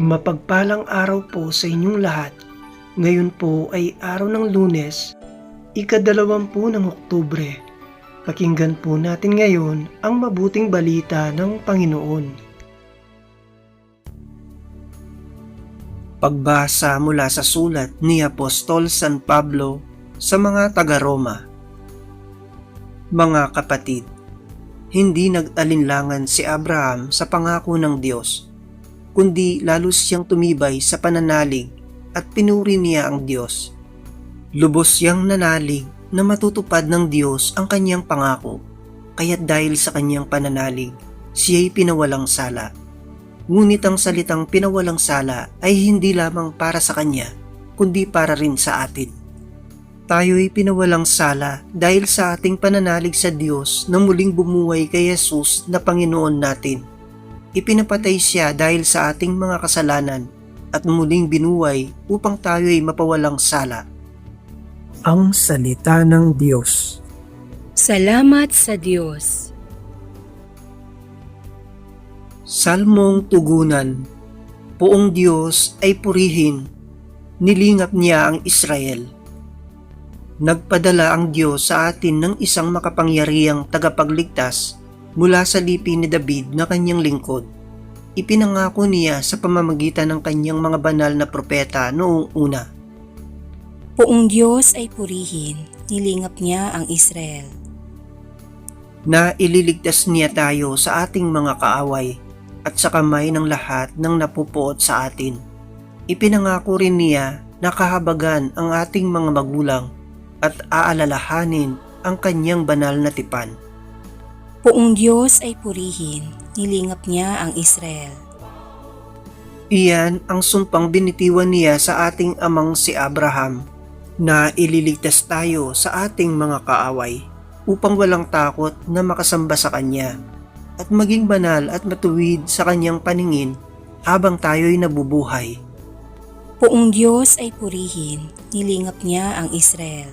Mapagpalang araw po sa inyong lahat. Ngayon po ay araw ng lunes, ikadalawampu ng Oktubre. Pakinggan po natin ngayon ang mabuting balita ng Panginoon. Pagbasa mula sa sulat ni Apostol San Pablo sa mga taga-Roma. Mga kapatid, hindi nag-alinlangan si Abraham sa pangako ng Diyos, kundi lalo siyang tumibay sa pananalig at pinuri niya ang Diyos. Lubos siyang nanalig na matutupad ng Diyos ang kanyang pangako, kaya't dahil sa kanyang pananalig, siya'y pinawalang sala. Ngunit ang salitang pinawalang sala ay hindi lamang para sa kanya, kundi para rin sa atin. Tayo'y pinawalang sala dahil sa ating pananalig sa Diyos na muling bumuhay kay Jesus na Panginoon natin. Ipinapatay siya dahil sa ating mga kasalanan at muling binuhay upang tayo'y mapawalang sala. Ang Salita ng Diyos Salamat sa Diyos. Salmong Tugunan Poong Diyos ay purihin, nilingap niya ang Israel. Nagpadala ang Diyos sa atin ng isang makapangyarihang tagapagligtas mula sa lipi ni David na kanyang lingkod. Ipinangako niya sa pamamagitan ng kanyang mga banal na propeta noong una. Poong Diyos ay purihin, nilingap niya ang Israel. na ililigtas niya tayo sa ating mga kaaway at sa kamay ng lahat ng napupuot sa atin. Ipinangako rin niya na kahabagan ang ating mga magulang at aalalahanin ang kanyang banal na tipan. Poong Diyos ay purihin, nilingap niya ang Israel. Iyan ang sumpang binitiwan niya sa ating amang si Abraham na ililigtas tayo sa ating mga kaaway upang walang takot na makasamba sa Kanya at maging banal at matuwid sa Kanyang paningin habang tayo'y nabubuhay. Poong Diyos ay purihin, nilingap niya ang Israel.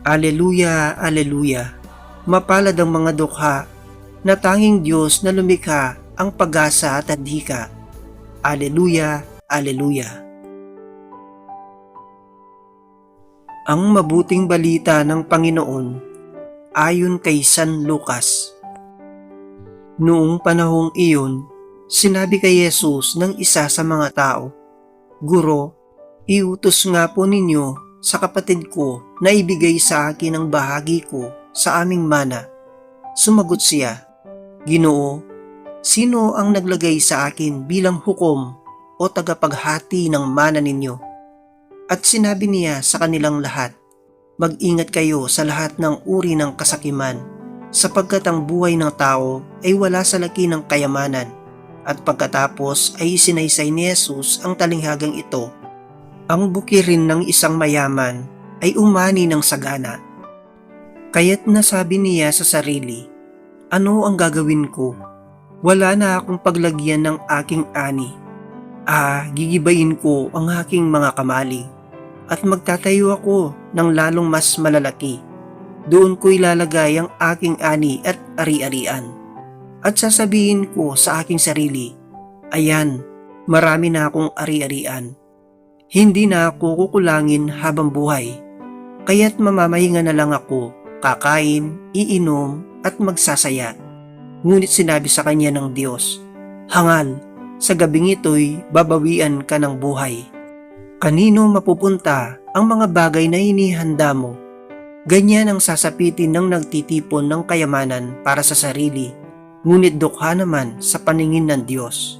Aleluya, Aleluya. Mapalad ang mga dukha na tanging Diyos na lumikha ang pag-asa at adhika. Aleluya, Aleluya. Ang mabuting balita ng Panginoon ayon kay San Lucas. Noong panahong iyon, sinabi kay Jesus ng isa sa mga tao, Guro, iutos nga po ninyo sa kapatid ko na ibigay sa akin ang bahagi ko sa aming mana. Sumagot siya, Ginoo, sino ang naglagay sa akin bilang hukom o tagapaghati ng mana ninyo? At sinabi niya sa kanilang lahat, Mag-ingat kayo sa lahat ng uri ng kasakiman, sapagkat ang buhay ng tao ay wala sa laki ng kayamanan. At pagkatapos ay isinaysay ni Jesus ang talinghagang ito ang bukirin ng isang mayaman ay umani ng sagana. Kaya't nasabi niya sa sarili, ano ang gagawin ko? Wala na akong paglagyan ng aking ani. Ah, gigibayin ko ang aking mga kamali at magtatayo ako ng lalong mas malalaki. Doon ko ilalagay ang aking ani at ari-arian. At sasabihin ko sa aking sarili, ayan, marami na akong ari-arian hindi na ako kukulangin habang buhay. Kaya't mamamahinga na lang ako, kakain, iinom, at magsasaya. Ngunit sinabi sa kanya ng Diyos, Hangal, sa gabing ito'y babawian ka ng buhay. Kanino mapupunta ang mga bagay na inihanda mo? Ganyan ang sasapitin ng nagtitipon ng kayamanan para sa sarili, ngunit dukha naman sa paningin ng Diyos